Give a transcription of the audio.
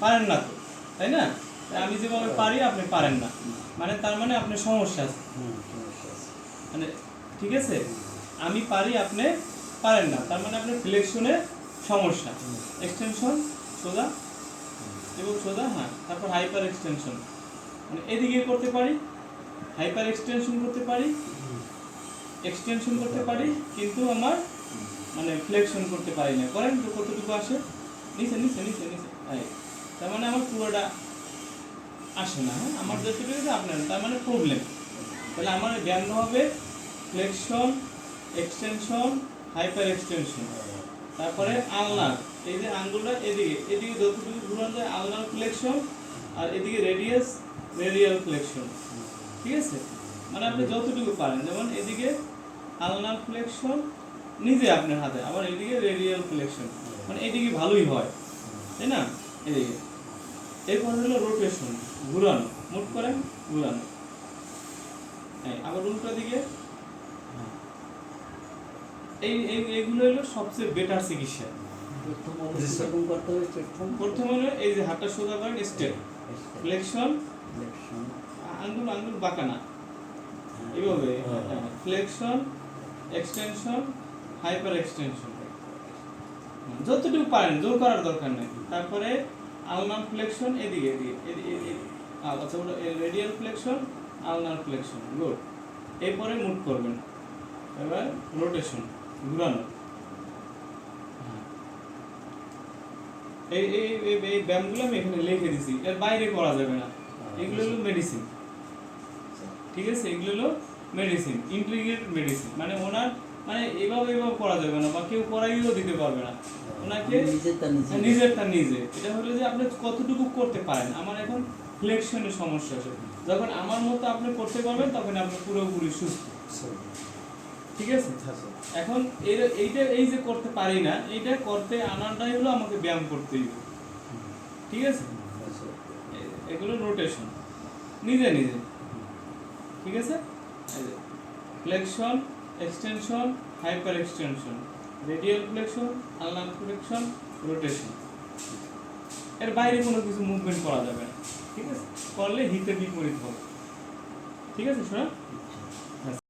পারেন না তো তাই না? আমি যেভাবে পারি আপনি পারেন না। মানে তার মানে আপনার সমস্যা আছে। মানে ঠিক আছে? আমি পারি আপনি পারেন না। তার মানে আপনার ফ্লেকশনে সমস্যা। এক্সটেনশন সোজা? এবং সোজা হ্যাঁ। তারপর হাইপার এক্সটেনশন মানে এদিকে করতে পারি হাইপার এক্সটেনশন করতে পারি এক্সটেনশন করতে পারি কিন্তু আমার মানে ফ্লেকশন করতে পারি না। করেন তো কতটুকু আসে? নিচে নিচে নিচে নিচে। এই। তার মানে আমার পুরোটা আসে না হ্যাঁ? আমার আছে আপনার, তার মানে প্রবলেম তাহলে আমার জ্ঞান হবে ফ্লেকশন এক্সটেনশন হাইপার এক্সটেনশন তারপরে আলনার এই যে আঙ্গুলটা এদিকে এদিকে যতটুকু ঘুরানো যায় আলনার ফ্লেকশন আর এদিকে রেডিয়াস রেডিয়াল ফ্লেকশন ঠিক আছে? মানে আপনি যতটুকু পারেন, যেমন এদিকে আলনার ফ্লেকশন নিজে আপনার হাতে, আবার এদিকে রেডিয়াল ফ্লেকশন মানে এদিকে ভালোই হয়, তাই না? এদিকে। এরপর হলো রোটেশন ঘুরানো মোট করেন ঘুরানো। এই, আবার উল্টো দিকে। এই এই এইগুলো হলো সবচেয়ে বেটার চিকিৎসা। প্রথম হলো এই যে হাতটা সোজা করেন স্টেপ ফ্লেকশন আঙ্গুল আঙ্গুল বাঁকা না। এইভাবে হ্যাঁ। ফ্লেকশন এক্সটেনশন হাইপার এক্সটেনশন যতটুকু পারেন জোর করার দরকার নেই। তারপরে আলনার ফ্লেকশন এদিকে এদিকে আচ্ছা radial flexion ulnar flexion good এরপরে মুভ করবেন। এবার রোটেশন ঘুরানো। হ্যাঁ। এই এই এই- এই ব্যায়ামগুলো আমি এখানে লিখে দিছি। এর বাইরে করা যাবে না। এগুলো হলো মেডিসিন ঠিক আছে? এগুলো হলো মেডিসিন ইন্টিগ্রেটেড মেডিসিন মানে ওনার মানে এভাবে এভাবে করা যাবে না বা কেউ করাইও দিতে পারবে না। ওনাকে নিজেরটা নিজে এটা হলো যে আপনি কতটুকু করতে পারেন। আমার এখন ফ্লেকশনের সমস্যা আছে। যখন আমার মতো আপনি করতে পারবেন তখন আপনি পুরোপুরি সুস্থ। ঠিক আছে? এখন এর এইটা এই যে করতে পারি না এইটা করতে আনাটাই হলো আমাকে ব্যায়াম করতেই হবে। ঠিক আছে? এগুলো রোটেশন নিজে নিজে। ঠিক আছে? Flexion extension hyperextension radial flexion ulnar flexion rotation এর বাইরে কোনো কিছু মুভমেন্ট করা যাবে না। ঠিক আছে? করলে হিতে বিপরীত হবে। ঠিক আছে শোনা